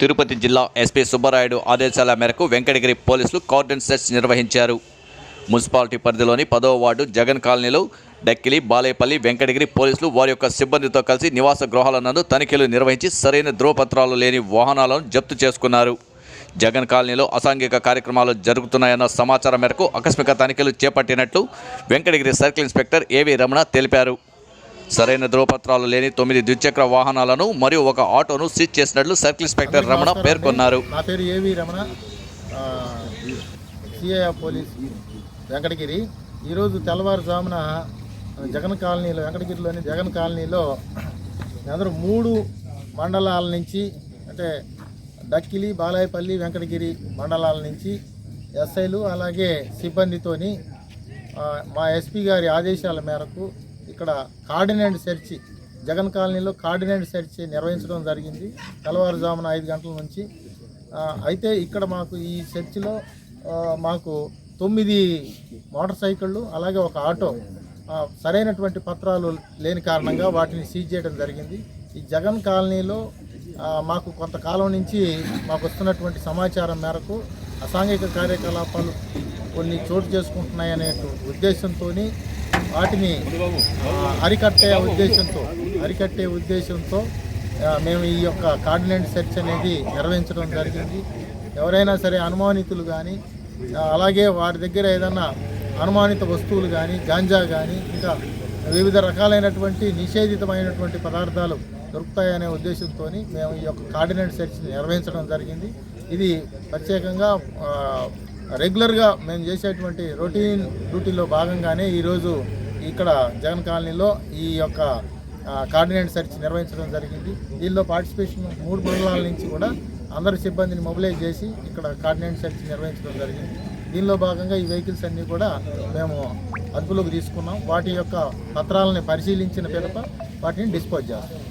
Tirupati జిల్లా SP Subbarayudu ఆదేశాల మేరకు వెంకటగిరి పోలీసులు కార్డన్ సెర్చ్ నిర్వహించారు. మున్సిపాలిటీ పరిధిలోని పదవ వార్డు జగన్ కాలనీలో డక్కిలి బాలేపల్లి వెంకటగిరి పోలీసులు వారి యొక్క సిబ్బందితో కలిసి నివాస గృహాల నందు తనిఖీలు నిర్వహించి సరైన ధ్రువపత్రాలు లేని వాహనాలను జప్తు చేసుకున్నారు. జగన్ కాలనీలో అసాంఘిక కార్యక్రమాలు జరుగుతున్నాయన్న సమాచారం మేరకు ఆకస్మిక తనిఖీలు చేపట్టినట్లు వెంకటగిరి సర్కిల్ ఇన్స్పెక్టర్ ఏవి రమణ తెలిపారు. సరైన ధ్రువపత్రాలు లేని తొమ్మిది ద్విచక్ర వాహనాలను మరియు ఒక ఆటోను సీజ్ చేసినట్లు సర్కిల్ ఇన్స్పెక్టర్ రమణ పేర్కొన్నారు. నా పేరు ఏవి రమణ? CI police Venkatagiri. ఈరోజు తెల్లవారుజామున జగన్ కాలనీలో వెంకటగిరిలోని జగన్ కాలనీలో అందరూ మూడు మండలాల నుంచి అంటే డక్కిలి బాలాయపల్లి వెంకటగిరి మండలాల నుంచి ఎస్ఐలు అలాగే సిబ్బందితోని మా ఎస్పీ గారి ఆదేశాల మేరకు ఇక్కడ కార్డినెంట్ సెర్చ్ జగన్ కాలనీలో కార్డినెంట్ సెర్చ్ నిర్వహించడం జరిగింది. తెల్లవారుజామున ఐదు గంటల నుంచి. అయితే ఇక్కడ మాకు ఈ సెర్చ్లో మాకు తొమ్మిది మోటార్ సైకిళ్ళు అలాగే ఒక ఆటో సరైనటువంటి పత్రాలు లేని కారణంగా వాటిని సీజ్ చేయడం జరిగింది. ఈ జగన్ కాలనీలో మాకు కొంతకాలం నుంచి మాకు వస్తున్నటువంటి సమాచారం మేరకు అసాంఘిక కార్యకలాపాలు కొన్ని చోటు చేసుకుంటున్నాయనే ఉద్దేశంతో వాటిని అరికట్టే ఉద్దేశంతో అరికట్టే ఉద్దేశంతో మేము ఈ యొక్క కార్డినెంట్ సెర్చ్ అనేది నిర్వహించడం జరిగింది. ఎవరైనా సరే అనుమానితులు కానీ అలాగే వారి దగ్గర ఏదైనా అనుమానిత వస్తువులు కానీ గాంజా కానీ ఇంకా వివిధ రకాలైనటువంటి నిషేధితమైనటువంటి పదార్థాలు దొరుకుతాయనే ఉద్దేశంతో మేము ఈ యొక్క కార్డినెంట్ సెర్చ్ నిర్వహించడం జరిగింది. ఇది ప్రత్యేకంగా రెగ్యులర్గా మేము చేసేటువంటి రొటీన్ డ్యూటీలో భాగంగానే ఈరోజు ఇక్కడ జగన్ కాలనీలో ఈ యొక్క కార్డినేట్ కార్డినెంట్ సెర్చ్ నిర్వహించడం జరిగింది. దీనిలో పార్టిసిపేషన్ మూడు మండలాల నుంచి కూడా అందరి సిబ్బందిని మొబిలైజ్ చేసి ఇక్కడ కార్డినేట్ సెర్చ్ నిర్వహించడం జరిగింది. దీనిలో భాగంగా ఈ వెహికల్స్ అన్నీ కూడా మేము అదుపులోకి తీసుకున్నాం. వాటి యొక్క పత్రాలని పరిశీలించిన పిదప వాటిని డిస్పోజ్ చేస్తాం.